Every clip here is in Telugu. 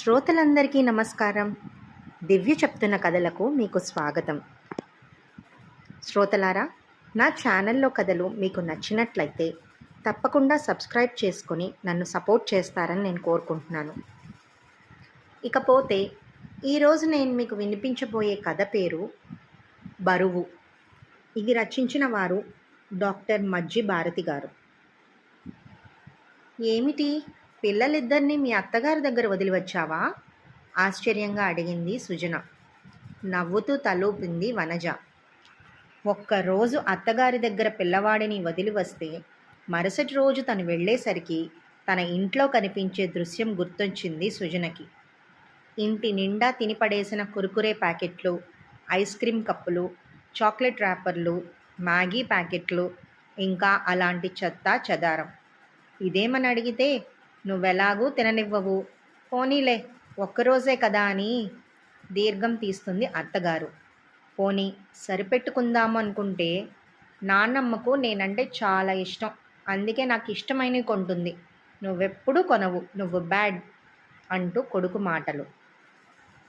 శ్రోతలందరికీ నమస్కారం. దివ్య చెప్తున్న కథలకు మీకు స్వాగతం. శ్రోతలారా నా ఛానల్లో కథలు మీకు నచ్చినట్లయితే తప్పకుండా సబ్స్క్రైబ్ చేసుకుని నన్ను సపోర్ట్ చేస్తారని నేను కోరుకుంటున్నాను. ఇకపోతే ఈరోజు నేను మీకు వినిపించబోయే కథ పేరు బరువు. ఇది రచించిన వారు డాక్టర్ మజ్జి భారతి గారు. ఏమిటి? పిల్లలిద్దరినీ మీ అత్తగారి దగ్గర వదిలి వచ్చావా ఆశ్చర్యంగా అడిగింది సుజన. నవ్వుతూ తలూపింది వనజ. ఒక్కరోజు అత్తగారి దగ్గర పిల్లవాడిని వదిలి వస్తే మరుసటి రోజు తను వెళ్ళేసరికి తన ఇంట్లో కనిపించే దృశ్యం గుర్తొచ్చింది సుజనకి. ఇంటి నిండా తినిపడేసిన కురుకురే ప్యాకెట్లు ఐస్ క్రీమ్ కప్పులు చాక్లెట్ ర్యాపర్లు మ్యాగీ ప్యాకెట్లు ఇంకా అలాంటి చెత్త చెదారం. ఇదేమని అడిగితే నువ్వెలాగూ తిననివ్వవు. పోనీలే ఒక్కరోజే కదా అని దీర్ఘం తీస్తుంది అత్తగారు. పోనీ సరిపెట్టుకుందాము అనుకుంటే నాన్నమ్మకు నేనంటే చాలా ఇష్టం. అందుకే నాకు ఇష్టమైనవి కొంటుంది. నువ్వెప్పుడు కొనవు నువ్వు బ్యాడ్ అంటూ కొడుకు మాటలు.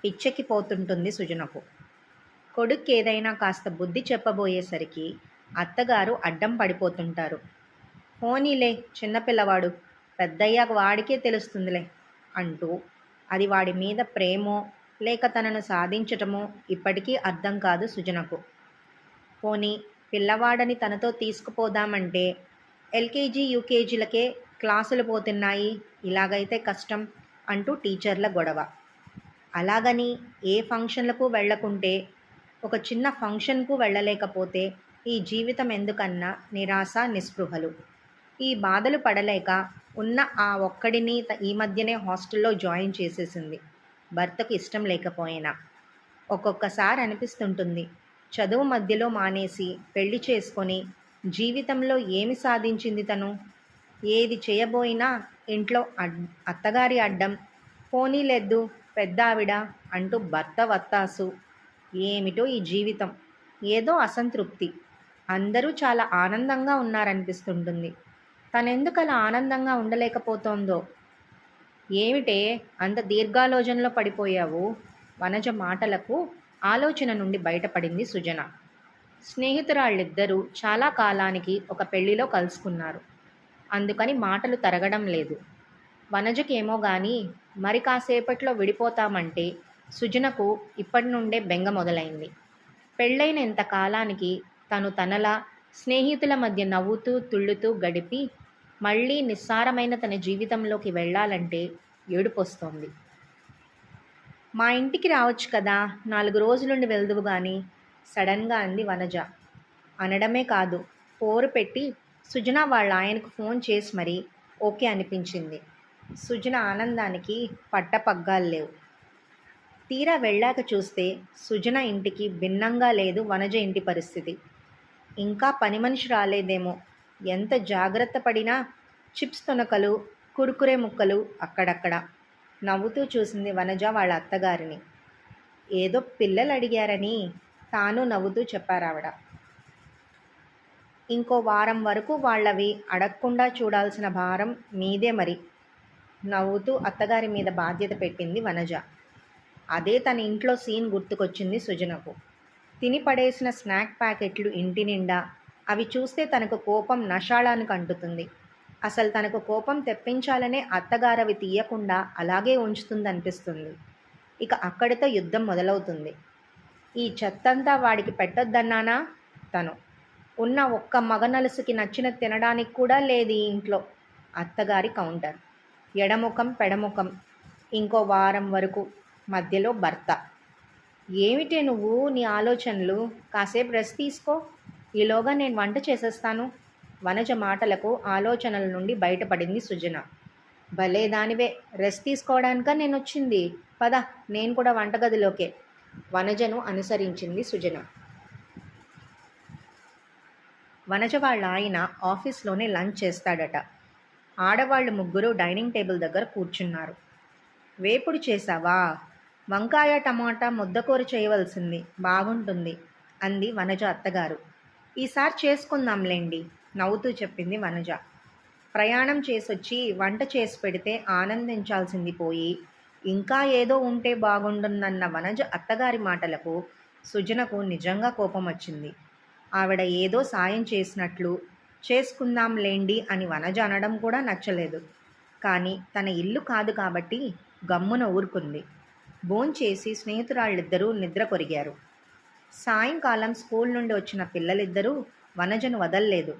పిచ్చెక్కిపోతుంటుంది సుజనకు. కొడుకు ఏదైనా కాస్త బుద్ధి చెప్పబోయేసరికి అత్తగారు అడ్డం పడిపోతుంటారు. పోనీలే చిన్నపిల్లవాడు పెద్దయ్యాక వాడికే తెలుస్తుందిలే అంటూ అది వాడి మీద ప్రేమో లేక తనను సాధించటమో ఇప్పటికీ అర్థం కాదు సుజనకు. పోనీ పిల్లవాడని తనతో తీసుకుపోదామంటే ఎల్కేజీ యూకేజీలకే క్లాసులు పోతున్నాయి ఇలాగైతే కష్టం అంటూ టీచర్ల గొడవ. అలాగని ఏ ఫంక్షన్లకు వెళ్ళకుంటే ఒక చిన్న ఫంక్షన్కు వెళ్ళలేకపోతే ఈ జీవితం ఎందుకన్నా నిరాశ నిస్పృహలు. ఈ బాధలు పడలేక ఉన్న ఆ ఒక్కడిని త- ఈ మధ్యనే హాస్టల్లో జాయిన్ చేసేసింది. భర్తకు ఇష్టం లేకపోయినా. ఒక్కొక్కసారి అనిపిస్తుంటుంది. చదువు మధ్యలో మానేసి పెళ్ళి చేసుకొని జీవితంలో ఏమి సాధించింది తను? ఏది చేయబోయినా ఇంట్లో అడ్ అత్తగారి అడ్డం పోనీలెద్దు పెద్ద ఆవిడ అంటూ భర్త వత్తాసు. ఏమిటో ఈ జీవితం? ఏదో అసంతృప్తి. అందరూ చాలా ఆనందంగా ఉన్నారనిపిస్తుంటుంది. తనెందుకు అలా ఆనందంగా ఉండలేకపోతోందో? ఏమిటే అంత దీర్ఘాలోచనలో పడిపోయావు? వనజ మాటలకు ఆలోచన నుండి బయటపడింది సుజన. స్నేహితురాళ్ళిద్దరూ చాలా కాలానికి ఒక పెళ్ళిలో కలుసుకున్నారు. అందుకని మాటలు తరగడం లేదు. వనజకేమో గాని మరి కాసేపట్లో విడిపోతామంటే సుజనకు ఇప్పటి నుండే బెంగ మొదలైంది. పెళ్ళైన ఇంత కాలానికి తను తనలా స్నేహితుల మధ్య నవ్వుతూ తుళ్ళుతూ గడిపి మళ్ళీ నిస్సారమైన తన జీవితంలోకి వెళ్ళాలంటే ఏడుపొస్తోంది. మా ఇంటికి రావచ్చు కదా నాలుగు రోజులుండి వెళ్దువు కానీ సడన్గా అంది వనజ. అనడమే కాదు పోరు పెట్టి సుజన వాళ్ళ ఆయనకు ఫోన్ చేసి మరీ ఓకే అనిపించింది. సుజన ఆనందానికి పట్టపగ్గాలు లేవు. తీరా వెళ్ళాక చూస్తే సుజన ఇంటికి భిన్నంగా లేదు వనజ ఇంటి పరిస్థితి. ఇంకా పని మనిషి రాలేదేమో ఎంత జాగ్రత్త పడినా చిప్స్ తొనకలు కురుకురే ముక్కలు అక్కడక్కడ నవ్వుతూ చూసింది వనజ వాళ్ళ అత్తగారిని. ఏదో పిల్లలు అడిగారని తాను నవ్వుతూ చెప్పారావిడ ఇంకో వారం వరకు వాళ్ళవి అడగకుండా చూడాల్సిన భారం మీదే మరి నవ్వుతూ అత్తగారి మీద బాధ్యత పెట్టింది వనజ. అదే తన ఇంట్లో సీన్ గుర్తుకొచ్చింది సుజనకు. తిని పడేసిన స్నాక్ ప్యాకెట్లు ఇంటి నిండా అవి చూస్తే తనకు కోపం నషాళానికి అంటుతుంది. అసలు తనకు కోపం తెప్పించాలనే అత్తగారవి తీయకుండా అలాగే ఉంచుతుందనిపిస్తుంది. ఇక అక్కడితో యుద్ధం మొదలవుతుంది. ఈ చెత్తంతా వాడికి పెట్టొద్దన్నానా? తను. ఉన్న ఒక్క మగనలుసుకి నచ్చిన తినడానికి కూడా లేదు ఈ ఇంట్లో. అత్తగారి కౌంటర్. ఎడముఖం పెడముఖం. ఇంకో వారం వరకు మధ్యలో భర్త. ఏమిటే నువ్వు నీ ఆలోచనలు? కాసేపు రెస్ట్ తీసుకో. ఈలోగా నేను వంట చేసేస్తాను. వనజ మాటలకు ఆలోచనల నుండి బయటపడింది సుజన. భలే దానివే రెస్ట్ తీసుకోవడానిక నేను వచ్చింది పద నేను కూడా వంటగదిలోకే వనజను అనుసరించింది సుజన. వనజ వాళ్ళ ఆయన ఆఫీస్లోనే లంచ్ చేస్తాడట. ఆడవాళ్ళు ముగ్గురు డైనింగ్ టేబుల్ దగ్గర కూర్చున్నారు. వేపుడు చేసావా వంకాయ టమాటా ముద్దకూర చేయవలసింది. బాగుంటుంది అంది వనజ అత్తగారు. ఈసారి చేసుకుందాంలేండి నవ్వుతూ చెప్పింది వనజ. ప్రయాణం చేసొచ్చి వంట చేసి పెడితే ఆనందించాల్సింది పోయి ఇంకా ఏదో ఉంటే బాగుండునన్న వనజ అత్తగారి మాటలకు సుజనకు నిజంగా కోపం వచ్చింది. ఆవిడ ఏదో సాయం చేసినట్లు చేసుకుందాం లేండి అని వనజ అనడం కూడా నచ్చలేదు. కానీ తన ఇల్లు కాదు కాబట్టి గమ్మున ఊరుకుంది. భోంచేసి స్నేహితురాళ్ళిద్దరూ నిద్ర కొరిగారు. సాయంకాలం స్కూల్ నుండి వచ్చిన పిల్లలిద్దరూ వనజను వదల్లేదు.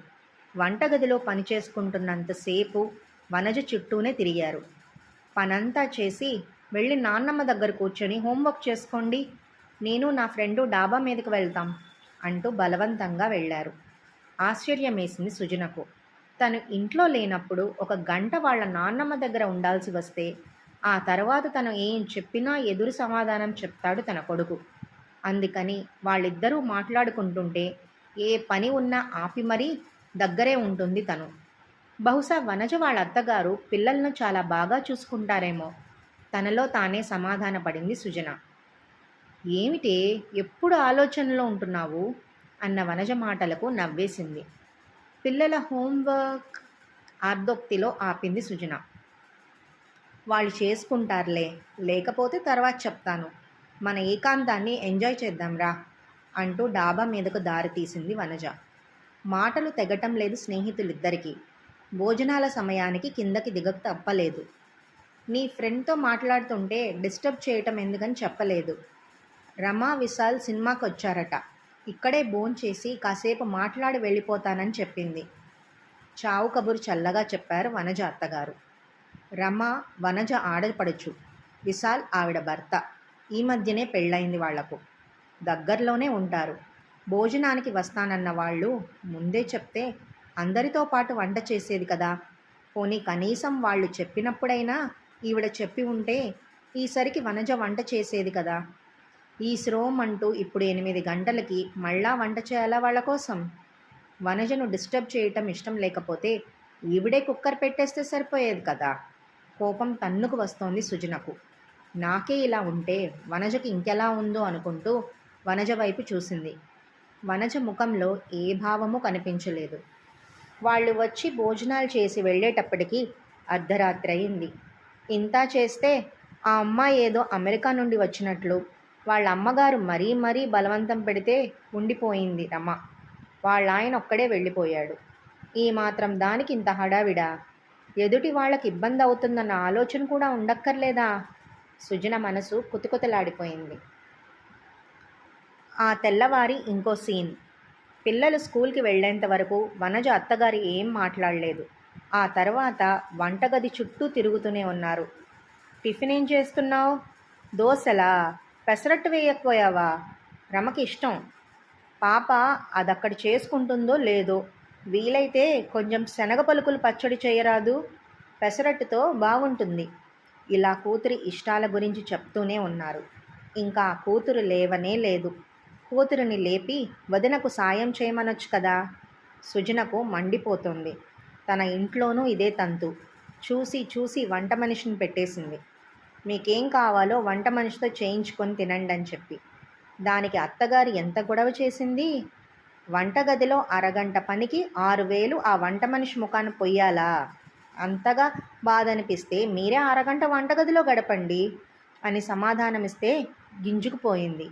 వంటగదిలో పని చేసుకుంటున్నంతసేపు వనజ చుట్టూనే తిరిగారు. పనంతా చేసి వెళ్ళి నాన్నమ్మ దగ్గర కూర్చొని హోంవర్క్ చేసుకోండి. నేను నా ఫ్రెండు డాబా మీదకి వెళ్తాం అంటూ బలవంతంగా వెళ్ళారు. ఆశ్చర్యమేసింది సుజనకు. తను ఇంట్లో లేనప్పుడు ఒక గంట వాళ్ళ నాన్నమ్మ దగ్గర ఉండాల్సి వస్తే ఆ తర్వాత తను ఏం చెప్పినా ఎదురు సమాధానం చెప్తాడు తన కొడుకు. అందుకని వాళ్ళిద్దరూ మాట్లాడుకుంటుంటే ఏ పని ఉన్నా ఆపి మరీ దగ్గరే ఉంటుంది తను. బహుశా వనజ వాళ్ళ అత్తగారు పిల్లలను చాలా బాగా చూసుకుంటారేమో. తనలో తానే సమాధానపడింది సుజన. ఏమిటే ఎప్పుడు ఆలోచనలో ఉంటున్నావు? అన్న వనజ మాటలకు నవ్వేసింది. పిల్లల హోంవర్క్ ఆర్దోక్తిలో ఆపింది సుజన. వాళ్ళు చేసుకుంటారులే లేకపోతే తర్వాత చెప్తాను. మన ఏకాంతాన్ని ఎంజాయ్ చేద్దాంరా అంటూ డాబా మీదకు దారి తీసింది వనజ. మాటలు తెగటం లేదు స్నేహితులిద్దరికీ. భోజనాల సమయానికి కిందకి దిగక తప్పలేదు. నీ ఫ్రెండ్తో మాట్లాడుతుంటే డిస్టర్బ్ చేయటం ఎందుకని చెప్పలేదు. రమా విశాల్ సినిమాకి వచ్చారట ఇక్కడే చేసి కాసేపు మాట్లాడి వెళ్ళిపోతానని చెప్పింది. చావు కబురు చల్లగా చెప్పారు వనజ అత్తగారు. రమ వనజ ఆడపడుచు. విశాల్ ఆవిడ భర్త. ఈ మధ్యనే పెళ్ళయింది వాళ్ళకు. దగ్గరలోనే ఉంటారు. భోజనానికి వస్తానన్న వాళ్ళు ముందే చెప్తే అందరితో పాటు వంట చేసేది కదా. పోనీ కనీసం వాళ్ళు చెప్పినప్పుడైనా ఈవిడ చెప్పి ఉంటే ఈసరికి వనజ వంట చేసేది కదా. ఈ శ్రోమ్ అంటూ ఇప్పుడు ఎనిమిది గంటలకి మళ్ళా వంట చేయాలా వాళ్ళ కోసం? వనజను డిస్టర్బ్ చేయటం ఇష్టం లేకపోతే ఈవిడే కుక్కర్ పెట్టేస్తే సరిపోయేది కదా. కోపం తన్నుకు వస్తోంది సుజనకు. నాకే ఇలా ఉంటే వనజకి ఇంకెలా ఉందో అనుకుంటూ వనజ వైపు చూసింది. వనజ ముఖంలో ఏ భావము కనిపించలేదు. వాళ్ళు వచ్చి భోజనాలు చేసి వెళ్ళేటప్పటికి అర్ధరాత్రి అయింది. ఇంత చేస్తే ఆ అమ్మాయి ఏదో అమెరికా నుండి వచ్చినట్లు వాళ్ళ అమ్మగారు మరీ మరీ బలవంతం పెడితే ఉండిపోయింది రమ. వాళ్ళ ఆయన ఒక్కడే వెళ్ళిపోయాడు. ఈ మాత్రం దానికి ఇంత హడావిడా? ఎదుటి వాళ్ళకి ఇబ్బంది అవుతుందన్న ఆలోచన కూడా ఉండక్కర్లేదా? సుజన మనసు కుతుకుతలాడిపోయింది. ఆ తెల్లవారి ఇంకో సీన్. పిల్లలు స్కూల్కి వెళ్ళేంత వరకు వనజ అత్తగారి ఏం మాట్లాడలేదు. ఆ తర్వాత వంటగది చుట్టూ తిరుగుతూనే ఉన్నారు. టిఫిన్ ఏం చేస్తున్నావు? దోశలా? పెసరట్టు వేయకపోయావా? రమకి ఇష్టం. పాప అదక్కడ చేసుకుంటుందో లేదో. వీలైతే కొంచెం శనగ పలుకులు పచ్చడి చేయరాదు. పెసరట్టుతో బాగుంటుంది. ఇలా కూతురి ఇష్టాల గురించి చెప్తూనే ఉన్నారు. ఇంకా కూతురు లేవనే లేదు. కూతురిని లేపి వదినకు సాయం చేయమనొచ్చు కదా? సుజనకు మండిపోతుంది. తన ఇంట్లోనూ ఇదే తంతు. చూసి చూసి వంట మనిషిని పెట్టేసింది. మీకేం కావాలో వంట మనిషితో చేయించుకొని తినండి అని చెప్పి. దానికి అత్తగారు ఎంత గొడవ చేసింది? వంటగదిలో అరగంట పనికి ఆరు వేలు ఆ వంట మనిషి ముఖాన పొయ్యాలా? అంతగా బాధ అనిపిస్తే మీరే అరగంట వంటగదిలో గడపండి అని సమాధానమిస్తే గింజుకుపోయింది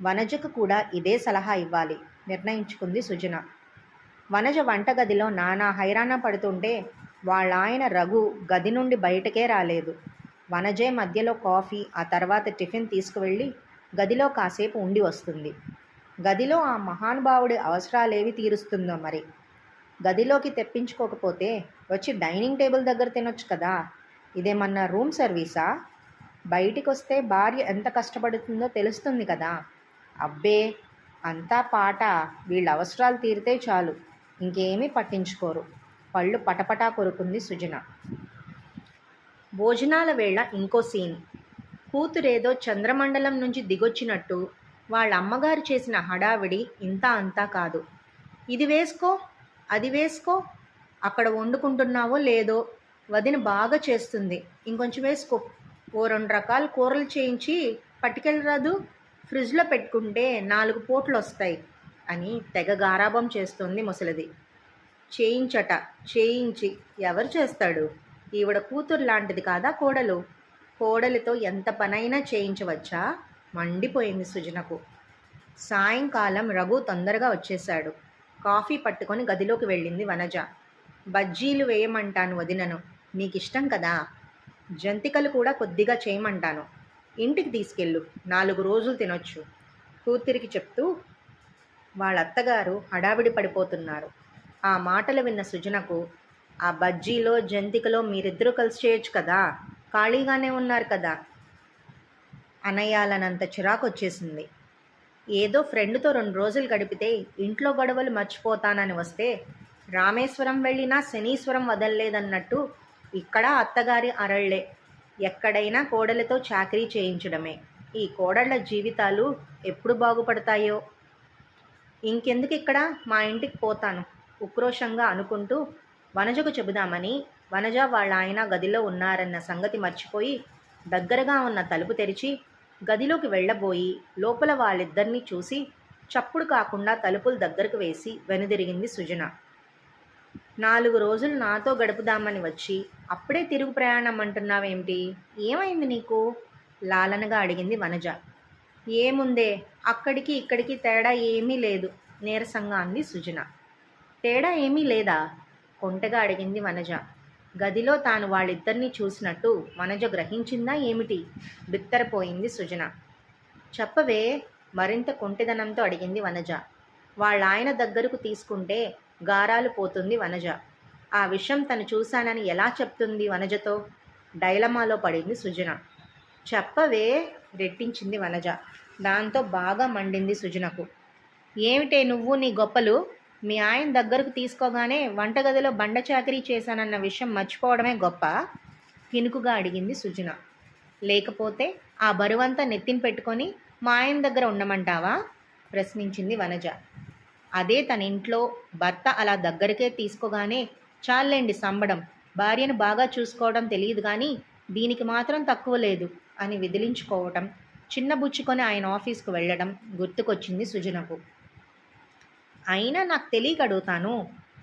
వనజకు కూడా ఇదే సలహా ఇవ్వాలి నిర్ణయించుకుంది సుజన. వనజ వంటగదిలో నానా హైరాణ పడుతుంటే వాళ్ళ ఆయన రఘు గది నుండి బయటకే రాలేదు. వనజే మధ్యలో కాఫీ ఆ తర్వాత టిఫిన్ తీసుకువెళ్ళి గదిలో కాసేపు ఉండి వస్తుంది. గదిలో ఆ మహానుభావుడి అవసరాలేవి తీరుస్తుందో మరి? గదిలోకి తెప్పించుకోకపోతే వచ్చి డైనింగ్ టేబుల్ దగ్గర తినొచ్చు కదా. ఇదేమన్నా రూమ్ సర్వీసా? బయటికి వస్తే భార్య ఎంత కష్టపడుతుందో తెలుస్తుంది కదా. అబ్బే అంతా పాట. వీళ్ళ అవసరాలు తీరితే చాలు. ఇంకేమీ పట్టించుకోరు. పళ్ళు పటపటా కొరుకుంది సుజన. భోజనాల వేళ ఇంకో సీన్. కూతురేదో చంద్రమండలం నుంచి దిగొచ్చినట్టు వాళ్ళ అమ్మగారు చేసిన హడావిడి ఇంత అంతా కాదు. ఇది వేసుకో. అది వేసుకో. అక్కడ వండుకుంటున్నావో లేదో వదిన బాగా చేస్తుంది. ఇంకొంచెం వేసుకో. ఓ రెండు రకాల కూరలు చేయించి పట్టుకెళ్ళరాదు ఫ్రిడ్జ్లో పెట్టుకుంటే నాలుగు పోట్లు వస్తాయి అని తెగ గారాభం చేస్తుంది ముసలిది. చేయించట చేయించి ఎవరు చేస్తాడు? ఈవిడ కూతురు లాంటిది కాదా కోడలు? కోడలితో ఎంత పనైనా చేయించవచ్చా? మండిపోయింది సుజనకు. సాయంకాలం రఘు తొందరగా వచ్చేశాడు. కాఫీ పట్టుకొని గదిలోకి వెళ్ళింది వనజ. బజ్జీలు వేయమంటాను వదినను నీకు ఇష్టం కదా? జంతికలు కూడా కొద్దిగా చేయమంటాను. ఇంటికి తీసుకెళ్ళు నాలుగు రోజులు తినొచ్చు. కూతురికి చెప్తూ వాళ్ళ అత్తగారు హడావిడి పడిపోతున్నారు. ఆ మాటలు విన్న సుజనకు ఆ బజ్జీలో జంతికలో మీరిద్దరూ కలిసి చేయొచ్చు కదా? ఖాళీగానే ఉన్నారు కదా? అనయాలనంత చిరాకు వచ్చేసింది ఏదో ఫ్రెండ్తో రెండు రోజులు గడిపితే ఇంట్లో గొడవలు మర్చిపోతానని వస్తే రామేశ్వరం వెళ్ళినా శనీశ్వరం వదలలేదన్నట్టు ఇక్కడ అత్తగారి అరళ్ళే. ఎక్కడైనా కోడలతో చాకరీ చేయించడమే. ఈ కోడళ్ళ జీవితాలు ఎప్పుడు బాగుపడతాయో? ఇంకెందుకు ఇక్కడ? మా ఇంటికి పోతాను. ఉక్రోషంగా అనుకుంటూ వనజకు చెబుదామని వనజ వాళ్ళ ఆయన గదిలో ఉన్నారన్న సంగతి మర్చిపోయి దగ్గరగా ఉన్న తలుపు తెరిచి గదిలోకి వెళ్ళబోయి లోపల వాళ్ళిద్దరినీ చూసి చప్పుడు కాకుండా తలుపులు దగ్గరకు వేసి వెనుదిరిగింది సుజన. నాలుగు రోజులు నాతో గడుపుదామని వచ్చి అప్పుడే తిరుగు ప్రయాణం అంటున్నావేమిటి ఏమైంది నీకు? లాలనగా అడిగింది వనజ. ఏముందే అక్కడికి ఇక్కడికి తేడా ఏమీ లేదు నీరసంగా అంది సుజన. తేడా ఏమీ లేదా? కొంటగా అడిగింది వనజ. గదిలో తాను వాళ్ళిద్దరినీ చూసినట్టు వనజ గ్రహించిందా ఏమిటి? బిత్తరపోయింది సుజన. చెప్పవే మరింత కొంటిదనంతో అడిగింది వనజ. వాళ్ళాయన దగ్గరకు తీసుకుంటే గారాలు పోతుంది వనజ. ఆ విషయం తను చూశానని ఎలా చెప్తుంది వనజతో? డైలమాలో పడింది సుజన. చెప్పవే రెట్టించింది వనజ. దాంతో బాగా మండింది సుజనకు. ఏమిటే నువ్వు నీ గొప్పలు? మీ ఆయన దగ్గరకు తీసుకోగానే వంటగదిలో బండ చాకరీ చేశానన్న విషయం మర్చిపోవడమే గొప్ప కినుకుగా అడిగింది సుజన. లేకపోతే ఆ బరువంతా నెత్తిన పెట్టుకొని మా ఆయన దగ్గర ఉండమంటావా? ప్రశ్నించింది వనజ. అదే తన ఇంట్లో భర్త అలా దగ్గరికే తీసుకోగానే చాలండి సంబడం భార్యను బాగా చూసుకోవడం తెలియదు కానీ దీనికి మాత్రం తక్కువ లేదు అని విదిలించుకోవటం చిన్న బుచ్చుకొని ఆయన ఆఫీస్కు వెళ్ళడం గుర్తుకొచ్చింది సుజనకు. అయినా నాకు తెలియక అడుగుతాను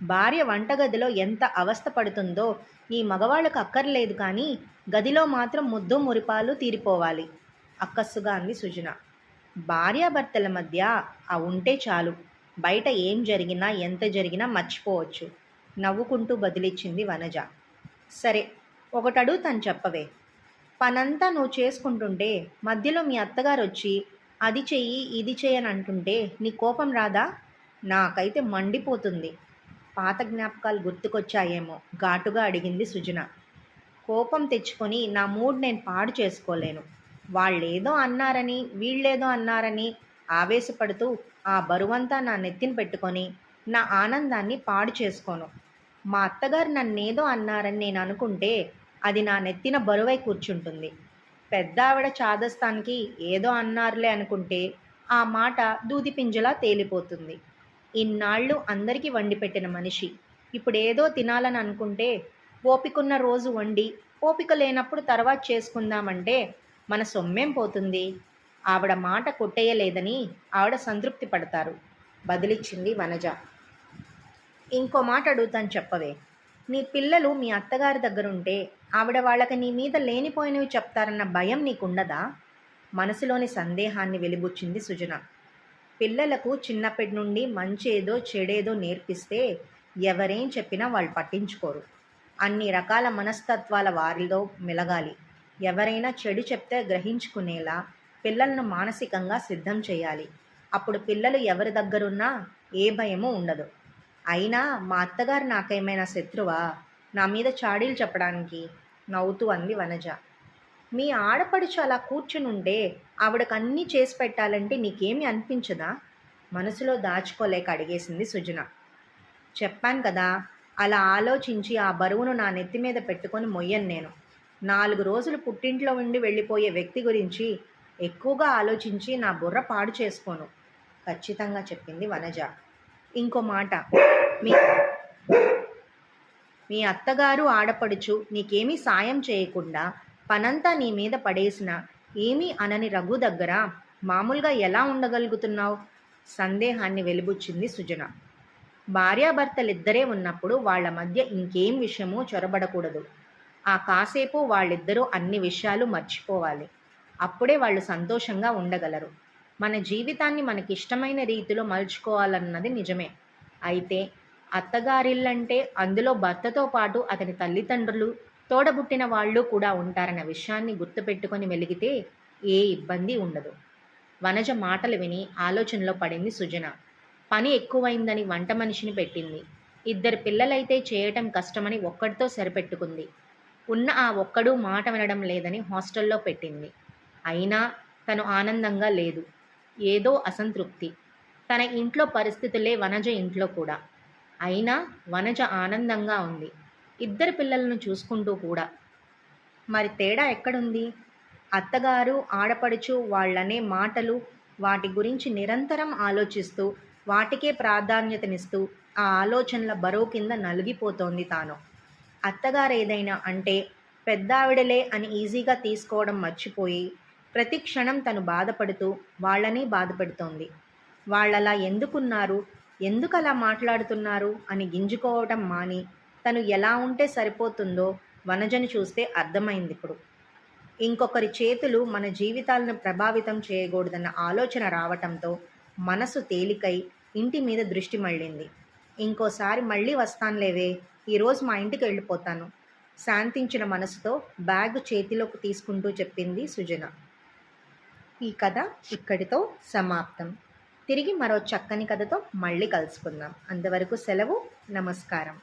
భార్య వంటగదిలో ఎంత అవస్థ పడుతుందో ఈ మగవాళ్ళకు అక్కర్లేదు కానీ గదిలో మాత్రం ముద్దు మురిపాలు తీరిపోవాలి. అక్కస్సుగా అంది సుజన. భార్యాభర్తల మధ్య ఆ ఉంటే చాలు. బయట ఏం జరిగినా ఎంత జరిగినా మర్చిపోవచ్చు. నవ్వుకుంటూ బదిలిచ్చింది వనజ. సరే ఒకటడు తను చెప్పవే. పనంతా నువ్వు చేసుకుంటుంటే మధ్యలో మీ అత్తగారు వచ్చి అది చెయ్యి ఇది చెయ్యని అంటుంటే నీ కోపం రాదా? నాకైతే మండిపోతుంది. పాత జ్ఞాపకాలు గుర్తుకొచ్చాయేమో. ఘాటుగా అడిగింది సుజన. కోపం తెచ్చుకొని నా మూడ్ నేను పాడు చేసుకోలేను. వాళ్ళేదో అన్నారని వీళ్ళేదో అన్నారని ఆవేశపడుతూ ఆ బరువంతా నా నెత్తిన పెట్టుకొని నా ఆనందాన్ని పాడు చేసుకోను. మా అత్తగారు నన్నేదో అన్నారని నేను అనుకుంటే అది నా నెత్తిన బరువై కూర్చుంటుంది. పెద్ద ఆవిడ చాదస్తానికి ఏదో అన్నారులే అనుకుంటే ఆ మాట దూది పింజలా తేలిపోతుంది. ఇన్నాళ్ళు అందరికీ వండి పెట్టిన మనిషి. ఇప్పుడు ఏదో తినాలని అనుకుంటే ఓపికన్న రోజు వండి ఓపిక లేనప్పుడు తర్వాత చేసుకుందామంటే మన సొమ్మేం పోతుంది? ఆవిడ మాట కొట్టేయలేదని ఆవిడ సంతృప్తి పడతారు. బదిలిచ్చింది వనజ. ఇంకో మాట అడుగుతాను చెప్పవే. నీ పిల్లలు మీ అత్తగారి దగ్గరుంటే ఆవిడ వాళ్ళకి నీ మీద లేనిపోయినవి చెప్తారన్న భయం నీకుండదా? మనసులోని సందేహాన్ని వెలిబుచ్చింది సుజన. పిల్లలకు చిన్నప్పటి నుండి మంచేదో చెడేదో నేర్పిస్తే ఎవరేం చెప్పినా వాళ్ళు పట్టించుకోరు. అన్ని రకాల మనస్తత్వాల వారిలో మెలగాలి. ఎవరైనా చెడు చెప్తే గ్రహించుకునేలా పిల్లలను మానసికంగా సిద్ధం చేయాలి. అప్పుడు పిల్లలు ఎవరి దగ్గరున్నా ఏ భయము ఉండదు. అయినా మా అత్తగారు నాకేమైనా శత్రువా? నా మీద చాడీలు చెప్పడానికి నవ్వుతూ అంది వనజ. మీ ఆడపడుచు అలా కూర్చునుంటే ఆవిడకు అన్నీ చేసి పెట్టాలంటే నీకేమీ అనిపించదా? మనసులో దాచుకోలేక అడిగేసింది సుజన. చెప్పాను కదా అలా ఆలోచించి ఆ బరువును నా నెత్తి మీద పెట్టుకొని మొయ్యను నేను. నాలుగు రోజులు పుట్టింట్లో ఉండి వెళ్ళిపోయే వ్యక్తి గురించి ఎక్కువగా ఆలోచించి నా బుర్ర పాడు చేసుకోను ఖచ్చితంగా చెప్పింది వనజ. ఇంకో మాట మీ మీ అత్తగారు ఆడపడుచు నీకేమీ సాయం చేయకుండా పనంతా నీ మీద పడేసిన ఏమీ అనని రఘు దగ్గర మామూలుగా ఎలా ఉండగలుగుతున్నావు? సందేహాన్ని వెలిబుచ్చింది సుజన. భార్యాభర్తలిద్దరే ఉన్నప్పుడు వాళ్ళ మధ్య ఇంకేం విషయమూ చొరబడకూడదు. ఆ కాసేపు వాళ్ళిద్దరూ అన్ని విషయాలు మర్చిపోవాలి. అప్పుడే వాళ్ళు సంతోషంగా ఉండగలరు. మన జీవితాన్ని మనకిష్టమైన రీతిలో మలుచుకోవాలన్నది నిజమే. అయితే అత్తగారిల్లంటే అందులో భర్తతో పాటు అతని తల్లిదండ్రులు తోడబుట్టిన వాళ్ళు కూడా ఉంటారన్న విషయాన్ని గుర్తుపెట్టుకొని మెలిగితే ఏ ఇబ్బంది ఉండదు. వనజ మాటలు విని ఆలోచనలో పడింది సుజన. పని ఎక్కువైందని వంట మనిషిని పెట్టింది. ఇద్దరు పిల్లలైతే చేయటం కష్టమని ఒక్కడితో సరిపెట్టుకుంది. ఉన్న ఆ ఒక్కడు మాట వినడం లేదని హాస్టల్లో పెట్టింది. అయినా తను ఆనందంగా లేదు. ఏదో అసంతృప్తి. తన ఇంట్లో పరిస్థితులే వనజ ఇంట్లో కూడా. అయినా వనజ ఆనందంగా ఉంది. ఇద్దరు పిల్లలను చూసుకుంటూ కూడా. మరి తేడా ఎక్కడుంది? అత్తగారు ఆడపడుచు వాళ్ళనే మాటలు వాటి గురించి నిరంతరం ఆలోచిస్తూ వాటికే ప్రాధాన్యతనిస్తూ ఆ ఆలోచనల బరువు కింద నలిగిపోతోంది తాను. అత్తగారు ఏదైనా అంటే పెద్దావిడలే అని ఈజీగా తీసుకోవడం మర్చిపోయి ప్రతి క్షణం తను బాధపడుతూ వాళ్ళని బాధపెడుతోంది. వాళ్ళలా ఎందుకున్నారు? ఎందుకు అలా మాట్లాడుతున్నారు? అని గింజుకోవటం మాని తను ఎలా ఉంటే సరిపోతుందో వనజను చూస్తే అర్థమైంది ఇప్పుడు. ఇంకొకరి చేతులు మన జీవితాలను ప్రభావితం చేయకూడదన్న ఆలోచన రావటంతో మనసు తేలికై ఇంటి మీద దృష్టి మళ్ళింది. ఇంకోసారి మళ్ళీ వస్తానులేవే ఈరోజు మా ఇంటికి వెళ్ళిపోతాను శాంతించిన మనసుతో బ్యాగ్ చేతిలోకి తీసుకుంటూ చెప్పింది సుజన. ఈ కథ ఇక్కడితో సమాప్తం. తిరిగి మరో చక్కని కథతో మళ్ళీ కలుసుకుందాం. అంతవరకు సెలవు నమస్కారం.